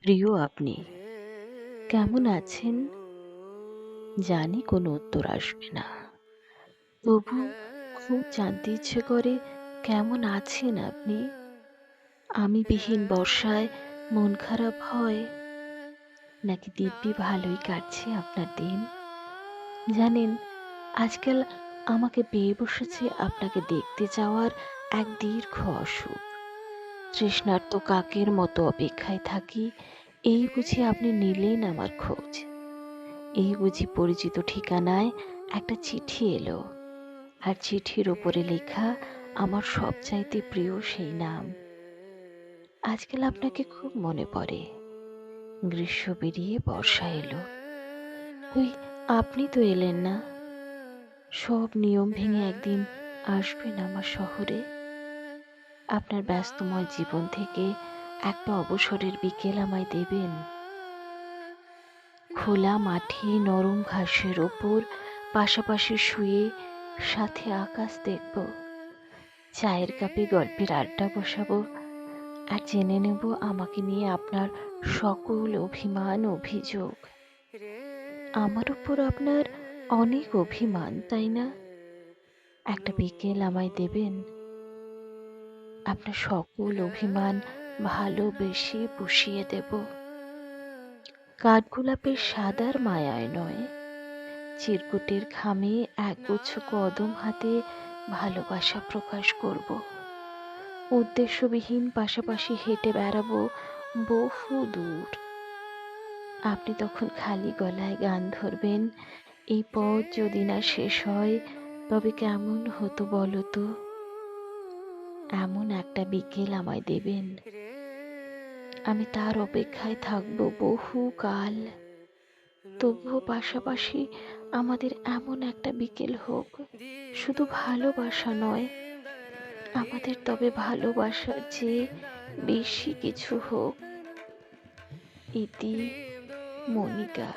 প্রিয় আপনি, কেমন আছেন? জানি কোনো উত্তর আসবে না। তবু খুব জানতে ইচ্ছে করে কেমন আছেন আপনি? আমি বিহীন বর্ষায় মন খারাপ হয়। নাকি দিব্যি ভালোই কাটছে আপনার দিন? জানেন, আজকাল আমাকে পেয়ে বসেছে আপনাকে দেখতে যাওয়ার এক দীর্ঘ অসুখ। তৃষ্ণার্ত কাকের মতো অপেক্ষায় থাকি। এই বুঝি আপনি নিলেন আমার খোঁজ। এই বুঝি পরিচিত ঠিকানায় একটা চিঠি এলো। আর চিঠির ওপরে লেখা, আমার সবচাইতে প্রিয় সেই নাম। আজকাল আপনাকে খুব মনে পড়ে। গ্রীষ্ম বেরিয়ে বর্ষা এলো। ওই আপনি তো এলেন না। সব নিয়ম ভেঙে একদিন আসবেন আমার শহরে। আপনার ব্যস্তময় জীবন থেকে একটা অবসরের বিকেল আমায় দেবেন। খোলা মাঠে নরম ঘাসের ওপর পাশাপাশি শুয়ে সাথে আকাশ দেখব। চায়ের কাপে গল্পের আড্ডা বসাবো আর জেনে নেব আমাকে নিয়ে আপনার সকল অভিমান, অভিযোগ। আমার উপর আপনার অনেক অভিমান, তাই না? একটা বিকেল আমায় দেবেন। আপনার সকল অভিমান ভালোবেসে পুষিয়ে দেব। কাঠগোলাপের সাদার মায়ায় নয়, চিরকুটের খামে একগুচ্ছ কদম হাতে ভালোবাসা প্রকাশ করব। উদ্দেশ্যবিহীন পাশাপাশি হেঁটে বেড়াবো বহু দূর। আপনি তখন খালি গলায় গান ধরবেন, এই পথ যদি না শেষ হয় তবে কেমন হতো বলো তো? এমন একটা বিকেল আমায় দেবেন। আমি তার অপেক্ষায় থাকব বহু কাল। তবুও পাশাপাশি আমাদের এমন একটা বিকেল হোক, শুধু ভালোবাসা নয়, আমাদের তবে ভালোবাসার চেয়ে বেশি কিছু হোক। ইতি মনিকা